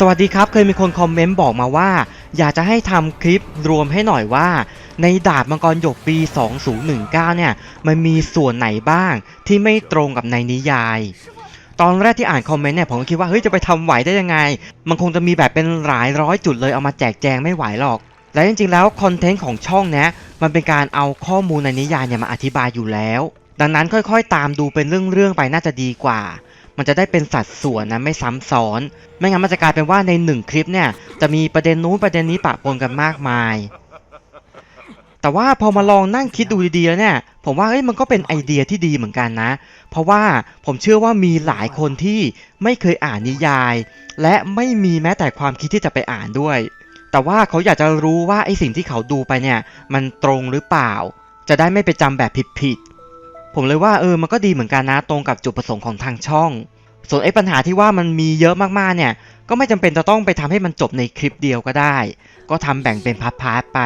สวัสดีครับ เคยมีคนคอมเมนต์บอกมาว่า อยากจะให้ทำคลิปรวมให้หน่อยว่า ในดาบมังกรหยกปี 2019 เนี่ย มันมีส่วนไหนบ้างที่ไม่ตรงกับในนิยาย ตอนแรกที่อ่านคอมเมนต์เนี่ยผมก็คิดว่าเฮ้ยจะไปทำไหวได้ยังไง มันคงจะมีแบบเป็นหลายร้อยจุดเลยเอามาแจกแจงไม่ไหวหรอกและจริงๆแล้วคอนเทนต์ของช่องเนี้ยมันเป็นการเอาข้อมูลในนิยายเนี่ยมาอธิบายอยู่แล้ว ดังนั้นค่อยๆ ตามดูเป็นเรื่องๆไปน่าจะดีกว่า มันจะได้เป็นสัดส่วนนะไม่ซ้ำซ้อน ไม่งั้นมันจะกลายเป็นว่าในหนึ่งคลิปเนี่ยจะมีประเด็นนู้นประเด็นนี้ปะปนกันมากมาย แต่ว่าพอมาลองนั่งคิดดูดีๆแล้วเนี่ย ผมว่าเอ้ยมันก็เป็นไอเดียที่ดีเหมือนกันนะ เพราะว่าผมเชื่อว่ามีหลายคนที่ไม่เคยอ่านนิยาย และไม่มีแม้แต่ความคิดที่จะไปอ่านด้วย แต่ว่าเขาอยากจะรู้ว่าไอสิ่งที่เขาดูไปเนี่ยมันตรงหรือเปล่า จะได้ไม่ไปจำแบบผิดๆ ผมเลยว่าเออมันก็ดีเหมือนกันนะตรงกับจุดประสงค์ของทางช่อง ส่วนไอ้ปัญหาที่ว่ามันมีเยอะมากๆเนี่ย ก็ไม่จำเป็นจะต้องไปทำให้มันจบในคลิปเดียวก็ได้ ก็ทำแบ่งเป็นพาร์ทๆไป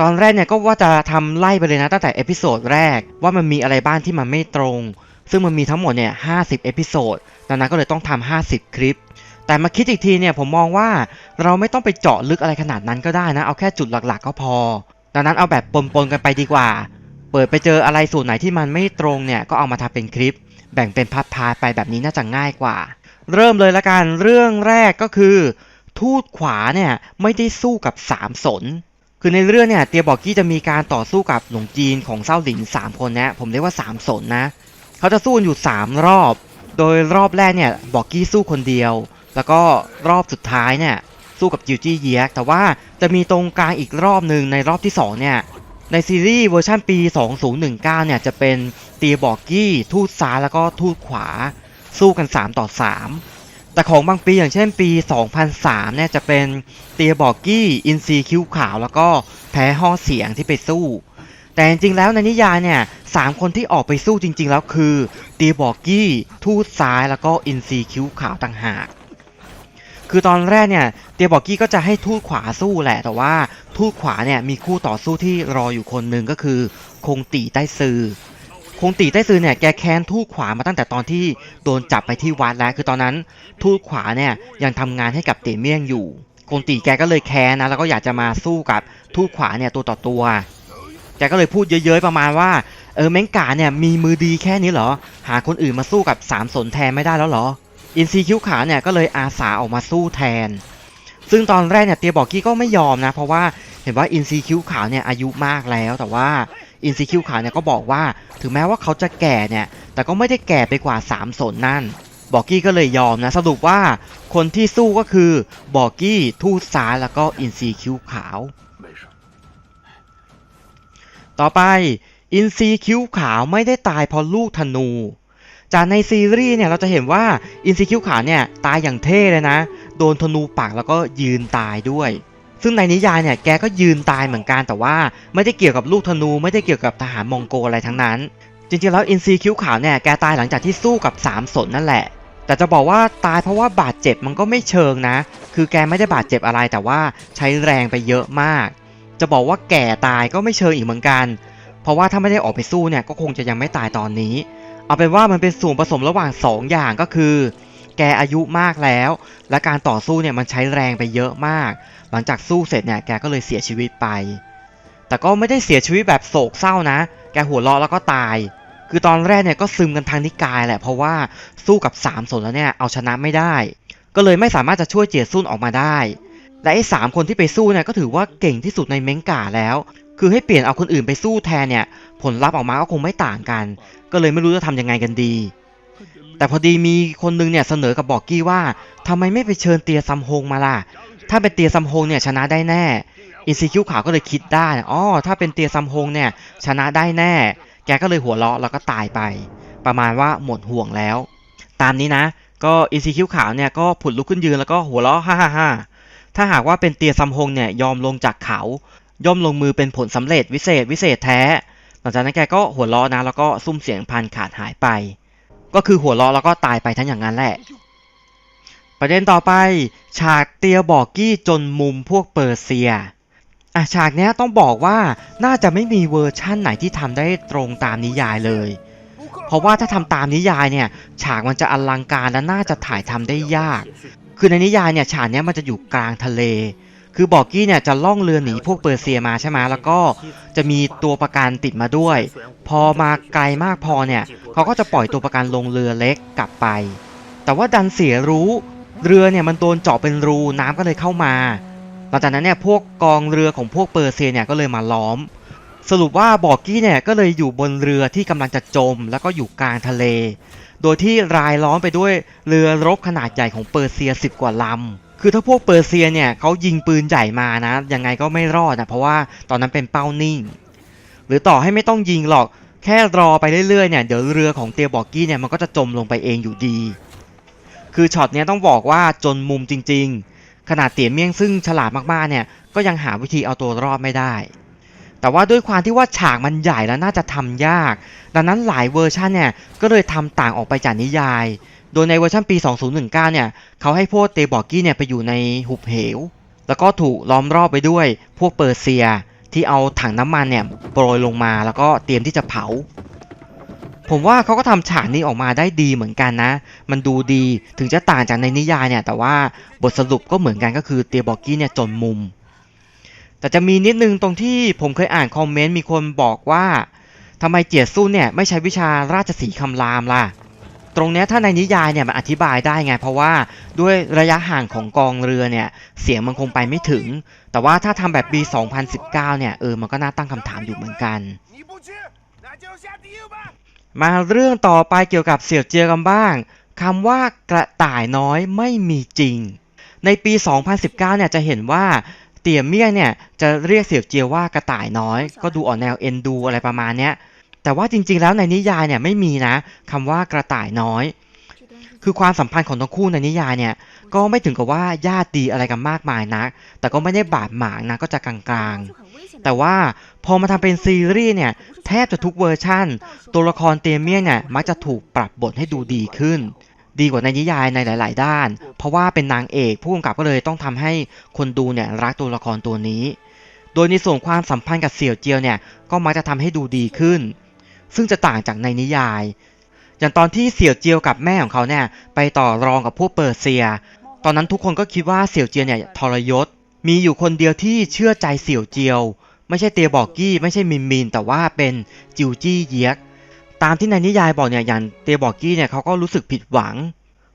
ตอนแรกเนี่ยก็ว่าจะทำไล่ไปเลยนะตั้งแต่เอพิโซดแรกว่ามันมีอะไรบ้างที่มันไม่ตรง ซึ่งมันมีทั้งหมดเนี่ย50เอพิโซดดังนั้นก็เลยต้องทำ50 คลิปแต่มาคิดอีกทีเนี่ยผมมองว่าเราไม่ต้องไปเจาะลึกอะไรขนาดนั้นก็ได้นะ เอาแค่จุดหลักๆ ก็พอ ดังนั้นเอาแบบปนๆกันไปดีกว่า เปิดไปเจออะไรส่วนไหนที่มันไม่ตรงเนี่ยก็เอามาทำเป็นคลิป แบ่งเป็นพาร์ทๆไปแบบนี้น่าจะง่ายกว่า เริ่มเลยละกันเรื่องแรกก็คือ ทูตขวาเนี่ยไม่ได้สู้กับสามสน คือในเรื่องเนี่ยเตียบอกกี้จะมีการต่อสู้กับหลงจีนของเซาหลิน 3 คนนะผมเรียกว่า 3 สนนะ เขาจะสู้กันอยู่ 3 รอบ โดยรอบแรกเนี่ยบอกกี้สู้คนเดียว แล้วก็รอบสุดท้ายเนี่ยสู้กับจิวจี้เยียกแต่ว่าจะมีตรงกลางอีกรอบหนึ่งในรอบที่2เนี่ย ในซีรีส์เวอร์ชันปี 2019 เนี่ยจะเป็นตีบอกกี้ทูตซ้ายแล้วก็ทูตขวา สู้กัน 3 ต่อ 3 แต่ของบางปีอย่างเช่นปี 2003 เนี่ยจะเป็นตีบอกกี้อินซีคิ้วขาว แล้วก็แพ้ห่อเสียงที่ไปสู้ แต่จริงๆแล้วในนิยายเนี่ยสามคนที่ออกไปสู้จริงๆแล้วคือตีบอกกี้ทูตซ้ายแล้วก็อินซีคิ้วขาวต่างหาก คือตอนแรกเนี่ยเตียบอกกี้ก็จะให้ทูตขวาสู้แหละ แต่ว่าทูตขวาเนี่ยมีคู่ต่อสู้ที่รออยู่คนหนึ่งก็คือ คงตีใต้ซือคงตีใต้ซือเนี่ยแกแค้นทูตขวามาตั้งแต่ตอนที่โดนจับไปที่วัดแล้ว คือตอนนั้นทูตขวาเนี่ยยังทำงานให้กับเตเมี่ยงอยู่ คงตีแกก็เลยแค้นนะแล้วก็อยากจะมาสู้กับทูตขวาเนี่ยตัวต่อตัวแกก็เลยพูดเยอะๆประมาณว่าเออแมงกาเนี่ยมีมือดีแค่นี้เหรอ หาคนอื่นมาสู้กับสามสนแทนไม่ได้แล้วเหรอ อินซีคิ้วขาวเนี่ยก็เลยอาสาออกมาสู้แทน ซึ่งตอนแรกเนี่ยเตียบอกกี้ก็ไม่ยอมนะ เพราะว่าเห็นว่าอินซีคิ้วขาวเนี่ยอายุมากแล้วแต่ว่าอินซีคิ้วขาวเนี่ยก็บอกว่าถึงแม้ว่าเขาจะแก่เนี่ย แต่ก็ไม่ได้แก่ไปกว่าสามสนนั่น บอกกี้ก็เลยยอมนะสรุปว่าคนที่สู้ก็คือบอกกี้ทูตซาแล้วก็อินซีคิ้วขาว，ต่อไปอินซีคิ้วขาวไม่ได้ตายเพราะลูกธนู จากในซีรีส์เนี่ยเราจะเห็นว่าอินซีคิวขาวเนี่ยตายอย่างเท่เลยนะ โดนธนูปักแล้วก็ยืนตายด้วย ซึ่งในนิยายเนี่ยแกก็ยืนตายเหมือนกันแต่ว่าไม่ได้เกี่ยวกับลูกธนูไม่ได้เกี่ยวกับทหารมองโกอะไรทั้งนั้น จริงๆแล้วอินซีคิ้วขาวเนี่ยแกตายหลังจากที่สู้กับสามสนนั่นแหละ แต่จะบอกว่าตายเพราะว่าบาดเจ็บมันก็ไม่เชิงนะ คือแกไม่ได้บาดเจ็บอะไรแต่ว่าใช้แรงไปเยอะมาก จะบอกว่าแก่ตายก็ไม่เชิงอีกเหมือนกัน เพราะว่าถ้าไม่ได้ออกไปสู้เนี่ยก็คงจะยังไม่ตายตอนนี้ เอาเป็นว่ามันเป็นส่วนผสมระหว่าง 2 อย่างก็คือ แกอายุมากแล้ว และการต่อสู้เนี่ยมันใช้แรงไปเยอะมาก หลังจากสู้เสร็จเนี่ยแกก็เลยเสียชีวิตไป แต่ก็ไม่ได้เสียชีวิตแบบโศกเศร้านะ แกหัวเราะแล้วก็ตาย คือตอนแรกเนี่ยก็ซึมกันทางนิกายแหละเพราะว่าสู้กับสามสนแล้วเนี่ยเอาชนะไม่ได้ ก็เลยไม่สามารถจะช่วยเจียซุ่นออกมาได้และไอ้สามคนที่ไปสู้เนี่ยก็ถือว่าเก่งที่สุดในเม้งกาแล้ว คือให้เปลี่ยนเอาคนอื่นไปสู้แทนเนี่ย ผลลัพธ์ออกมาก็คงไม่ต่างกัน ก็เลยไม่รู้จะทำยังไงกันดี แต่พอดีมีคนนึงเนี่ยเสนอกับบอกกี้ว่าทำไมไม่ไปเชิญเตียซัมฮงมาล่ะ ถ้าเป็นเตียซัมฮงเนี่ยชนะได้แน่อินซีคิวขาวก็เลยคิดได้อ๋อถ้าเป็นเตียซัมฮงเนี่ยชนะได้แน่ แกก็เลยหัวเราะแล้วก็ตายไป ประมาณว่าหมดห่วงแล้ว ตามนี้นะ ก็อินซีคิวขาวเนี่ยก็ผุดลุกขึ้นยืนแล้วก็หัวเราะฮ่าฮ่าฮ่าถ้าหากว่าเป็นเตียซัมฮงเนี่ยยอมลงจากเขา ย่อมลงมือเป็นผลสำเร็จวิเศษวิเศษแท้ หลังจากนั้นแกก็หัวเราะนะแล้วก็ซุ้มเสียงพันขาดหายไป ก็คือหัวเราะแล้วก็ตายไปทั้งอย่างนั้นแหละ ประเด็นต่อไปฉากเตียบอกกี้จนมุมพวกเปอร์เซียอะฉากเนี้ยต้องบอกว่าน่าจะไม่มีเวอร์ชั่นไหนที่ทำได้ตรงตามนิยายเลย เพราะว่าถ้าทำตามนิยายเนี่ยฉากมันจะอลังการและน่าจะถ่ายทำได้ยากคคือในนิยายเนี่ยฉากเนี้ยมันจะอยู่กลางทะเล คือบอกกี้เนี่ยจะล่องเรือหนีพวกเปอร์เซียมาใช่ไหมแล้วก็จะมีตัวประกันติดมาด้วย พอมาไกลมากพอเนี่ยเขาก็จะปล่อยตัวประกันลงเรือเล็กกลับไป แต่ว่าดันเสียรู้ เรือเนี่ยมันโดนเจาะเป็นรูน้ำก็เลยเข้ามาหลังจากนั้นเนี่ยพวกกองเรือของพวกเปอร์เซียเนี่ยก็เลยมาล้อม สรุปว่าบอกกี้เนี่ยก็เลยอยู่บนเรือที่กำลังจะจม แล้วก็อยู่กลางทะเล โดยที่รายล้อมไปด้วยเรือรบขนาดใหญ่ของเปอร์เซียสิบกว่าลำ คือถ้าพวกเปอร์เซียเนี่ยเขายิงปืนใหญ่มานะยังไงก็ไม่รอดนะเพราะว่าตอนนั้นเป็นเป้านิ่ง หรือต่อให้ไม่ต้องยิงหรอกแค่รอไปเรื่อยๆเนี่ยเดี๋ยวเรือของเตียบอกกี้เนี่ยมันก็จะจมลงไปเองอยู่ดี คือช็อตเนี้ยต้องบอกว่าจนมุมจริง ๆ ขนาดเตี๋ยเมี่ยงซึ่งฉลาดมากๆเนี่ยก็ยังหาวิธีเอาตัวรอดไม่ได้ แต่ว่าด้วยความที่ว่าฉากมันใหญ่แล้วน่าจะทำยาก ดังนั้นหลายเวอร์ชันเนี่ยก็เลยทำต่างออกไปจากนิยาย โดยในเวอร์ชันปี 2019 เนี่ย เขาให้พวกเตบอกกี้เนี่ยไปอยู่ในหุบเหว แล้วก็ถูกล้อมรอบไปด้วยพวกเปอร์เซียที่เอาถังน้ำมันเนี่ยโปรยลงมาแล้วก็เตรียมที่จะเผา ผมว่าเขาก็ทำฉากนี้ออกมาได้ดีเหมือนกันนะ มันดูดีถึงจะต่างจากในนิยายเนี่ย แต่ว่าบทสรุปก็เหมือนกันก็คือเตียบอกกี้เนี่ยจนมุม แต่จะมีนิดนึงตรงที่ผมเคยอ่านคอมเมนต์มีคนบอกว่าทำไมเจียสู้เนี่ยไม่ใช้วิชาราชสีคำรามล่ะ ตรงนี้ถ้าในนิยายเนี่ยมันอธิบายได้ไง เพราะว่าด้วยระยะห่างของกองเรือเนี่ยเสียงมันคงไปไม่ถึง แต่ว่าถ้าทำแบบปี 2019 เนี่ยเออมันก็น่าตั้งคำถามอยู่เหมือนกัน มาเรื่องต่อไปเกี่ยวกับเสี่ยวเจียกันบ้างคำว่ากระต่ายน้อยไม่มีจริง ในปี 2019 เนี่ยจะเห็นว่าเตี่ยเมี่ยเนี่ยจะเรียกเสี่ยวเจียว่ากระต่ายน้อย ก็ดูอ่อนแนวเอ็นดูอะไรประมาณเนี้ย แต่ว่าจริง ๆ แล้วในนิยายเนี่ยไม่มีนะคำว่ากระต่ายน้อย คือความสัมพันธ์ของทั้งคู่ในนิยายเนี่ยก็ไม่ถึงกับว่าญาติดีอะไรกันมากมายนักแต่ก็ไม่ได้บาดหมางนะก็จะกลางๆ แต่ว่าพอมาทำเป็นซีรีส์เนี่ยแทบจะทุกเวอร์ชั่น ตัวละครเตียเมียงเนี่ยมักจะถูกปรับบทให้ดูดีขึ้น ดีกว่าในนิยายในหลาย ๆ ด้าน เพราะว่าเป็นนางเอกผู้กำกับก็เลยต้องทำให้คนดูเนี่ยรักตัวละครตัวนี้ โดยในส่วนความสัมพันธ์กับเสี่ยวเจียวเนี่ยก็มักจะทำให้ดูดีขึ้น ซึ่งจะต่างจากในนิยาย อย่างตอนที่เสี่ยวเจียวกับแม่ของเขาเนี่ยไปต่อรองกับพวกเปอร์เซีย ตอนนั้นทุกคนก็คิดว่าเสี่ยวเจียวเนี่ยทรยศ มีอยู่คนเดียวที่เชื่อใจเสี่ยวเจียว ไม่ใช่เตียบอกกี้ ไม่ใช่มินมินแต่ว่าเป็นจิวจี้เยียกตามที่ในนิยายบอกเนี่ยอย่างเตียบอกกี้เนี่ยเขาก็รู้สึกผิดหวัง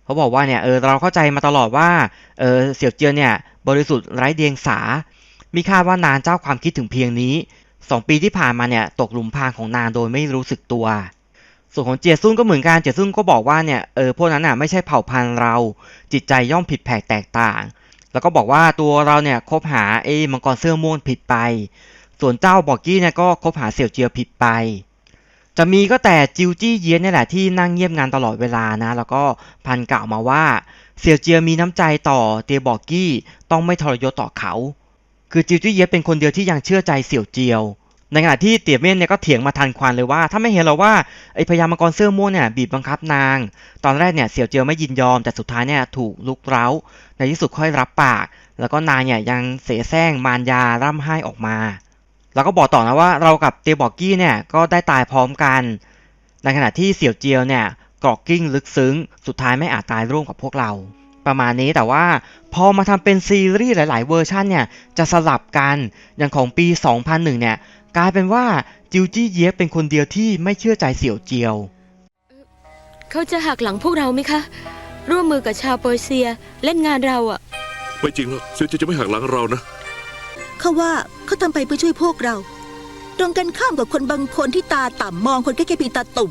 เขาบอกว่าเนี่ยเออเราเข้าใจมาตลอดว่าเออเสี่ยวเจียวเนี่ยบริสุทธิ์ไร้เดียงสา มีคาดว่านานเจ้าความคิดถึงเพียงนี้ สองปีที่ผ่านมาเนี่ยตกหลุมพรางของนางโดยไม่รู้สึกตัว ส่วนของเจียซุ่นก็เหมือนกันเจียซุ่นก็บอกว่าเนี่ยเออพวกนั้นอะไม่ใช่เผ่าพันธุ์เรา จิตใจย่อมผิดแผกแตกต่าง แล้วก็บอกว่าตัวเราเนี่ยคบหาไอ้มังกรเสื้อม่วงผิดไป ส่วนเจ้าบอกกี้เนี่ยก็คบหาเสี่ยวเจียผิดไป จะมีก็แต่จิวจี้เยียนนี่แหละที่นั่งเงียบงานตลอดเวลานะ แล้วก็พันกล่าวมาว่าเสี่ยวเจียมีน้ำใจต่อเตียบอกกี้ต้องไม่ทรยศต่อเขา คือจิวจี้เยียนเป็นคนเดียวที่ยังเชื่อใจเสี่ยวเจียว ในขณะที่เตี่ยเม่นเนี่ยก็เถียงมาทันควันเลยว่า ถ้าไม่เห็นหรอว่าไอพญามังกรเสื้อม่วงเนี่ยบีบบังคับนาง ตอนแรกเนี่ยเสี่ยวเจียวไม่ยินยอมแต่สุดท้ายเนี่ยถูกลุกเร้า ในที่สุดค่อยรับปาก แล้วก็นางเนี่ยยังเสแสร้งมารยาร่ำไห้ออกมา แล้วก็บอกต่อนะว่าเรากับเตียบอกกี้เนี่ยก็ได้ตายพร้อมกัน ในขณะที่เสี่ยวเจียวเนี่ยกรอกกิ้งลึกซึ้ง สุดท้ายไม่อาจตายร่วมกับพวกเรา ประมาณนี้แต่ว่าพอมาทำเป็นซีรีส์หลาย ๆ เวอร์ชันเนี่ยจะสลับกันอย่างของปี 2001 เนี่ยกลายเป็นว่าจิวจี้เยฟเป็นคนเดียวที่ไม่เชื่อใจเสี่ยวเจียว เขาจะหักหลังพวกเราไหมคะ ร่วมมือกับชาวเปอร์เซียเล่นงานเราอะไม่จริงหรอกเซียวเจียจะไม่หักหลังเรานะเขาว่าเขาทำไปเพื่อช่วยพวกเรา ตรงกันข้ามกับคนบางคนที่ตาต่ำมองคนแค่แค่เพียงตาตุ่ม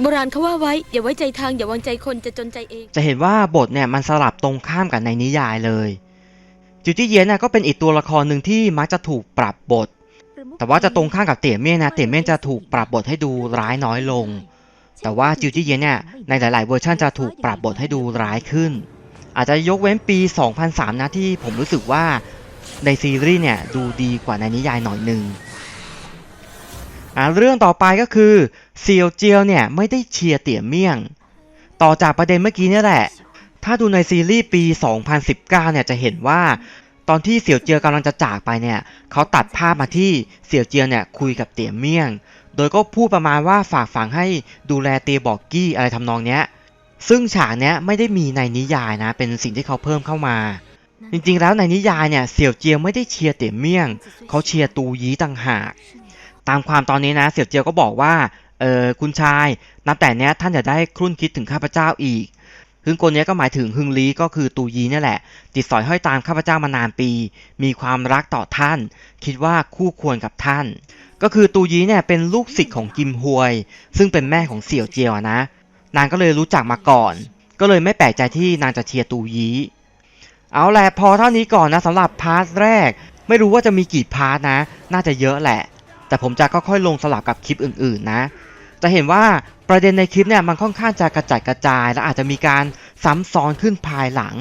โบราณเขาว่าไว้อย่าไว้ใจทางอย่าวางใจคนจะจนใจเอง จะเห็นว่าบทเนี่ยมันสลับตรงข้ามกับในนิยายเลยจิวจี้เยนนะก็เป็นอีกตัวละครหนึ่งที่มักจะถูกปรับบท แต่ว่าจะตรงข้ามกับเตี่ยเมี่ยนะเตี่ยเมี่ยจะถูกปรับบทให้ดูร้ายน้อยลง แต่ว่าจิวจี้เยนเนี่ยในหลาย ๆ เวอร์ชันจะถูกปรับบทให้ดูร้ายขึ้น อาจจะยกเว้นปี 2003 นะที่ผมรู้สึกว่าในซีรีส์เนี่ยดูดีกว่าในนิยายหน่อยหนึ่ง อ่าเรื่องต่อไปก็คือเซียวเจียวเนี่ยไม่ได้เชียร์เตี่ยเมี่ยง ต่อจากประเด็นเมื่อกี้นี่แหละ ถ้าดูในซีรีส์ปี 2019 เนี่ยจะเห็นว่า ตอนที่เสี่ยวเจียวกำลังจะจากไปเนี่ยเขาตัดภาพมาที่เสี่ยวเจียวเนี่ยคุยกับเตี่ยเมี่ยง โดยก็พูดประมาณว่าฝากฝังให้ดูแลเตียบอกกี้อะไรทำนองเนี้ยซึ่งฉากเนี้ยไม่ได้มีในนิยายนะ เป็นสิ่งที่เขาเพิ่มเข้ามา จริงๆ แล้วในนิยายเนี่ยเสี่ยวเจียวไม่ได้เชียร์เตี๋ยเมี่ยง เขาเชียร์ตูยีต่างหาก ตามความตอนนี้นะเสี่ยวเจียวก็บอกว่าเออคุณชายนับแต่เนี้ยท่านอย่าได้ครุ่นคิดถึงข้าพเจ้าอีกฮึงโกนเนี้ยก็หมายถึงฮึงลีก็คือตูยีนี่แหละ ติดสอยห้อยตามข้าพเจ้ามานานปี มีความรักต่อท่าน คิดว่าคู่ควรกับท่าน ก็คือตูยีเนี่ยเป็นลูกศิษย์ของกิมฮวย ซึ่งเป็นแม่ของเสี่ยวเจียวนะ นางก็เลยรู้จักมาก่อน ก็เลยไม่แปลกใจที่นางจะเชียร์ตูยีเอาแหละพอเท่านี้ก่อนนะสำหรับพาร์ทแรก ไม่รู้ว่าจะมีกี่พาร์ทนะ น่าจะเยอะแหละ แต่ผมจะค่อยๆลงสลับกับคลิปอื่นๆนะ จะเห็นว่าประเด็นในคลิปเนี่ยมันค่อนข้างจะกระจัดกระจาย และอาจจะมีการซ้ำซ้อนขึ้นภายหลัง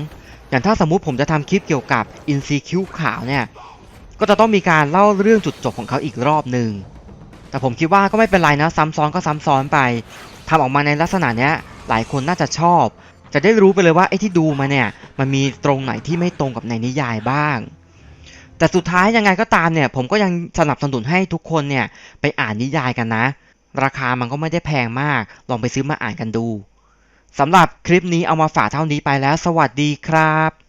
อย่างถ้าสมมุติผมจะทำคลิปเกี่ยวกับอินซีคิ้วขาวเนี่ยก็จะต้องมีการเล่าเรื่องจุดจบของเขาอีกรอบหนึ่งแต่ผมคิดว่าก็ไม่เป็นไรนะซ้ำซ้อนก็ซ้ำซ้อนไปทำออกมาในลักษณะเนี้ยหลายคนน่าจะชอบ จะได้รู้ไปเลยว่าไอ้ที่ดูมาเนี่ยมันมีตรงไหนที่ไม่ตรงกับในนิยายบ้าง แต่สุดท้ายยังไงก็ตามเนี่ย ผมก็ยังสนับสนุนให้ทุกคนเนี่ยไปอ่านนิยายกันนะ ราคามันก็ไม่ได้แพงมาก ลองไปซื้อมาอ่านกันดูสำหรับคลิปนี้เอามาฝากเท่านี้ไปแล้ว สวัสดีครับ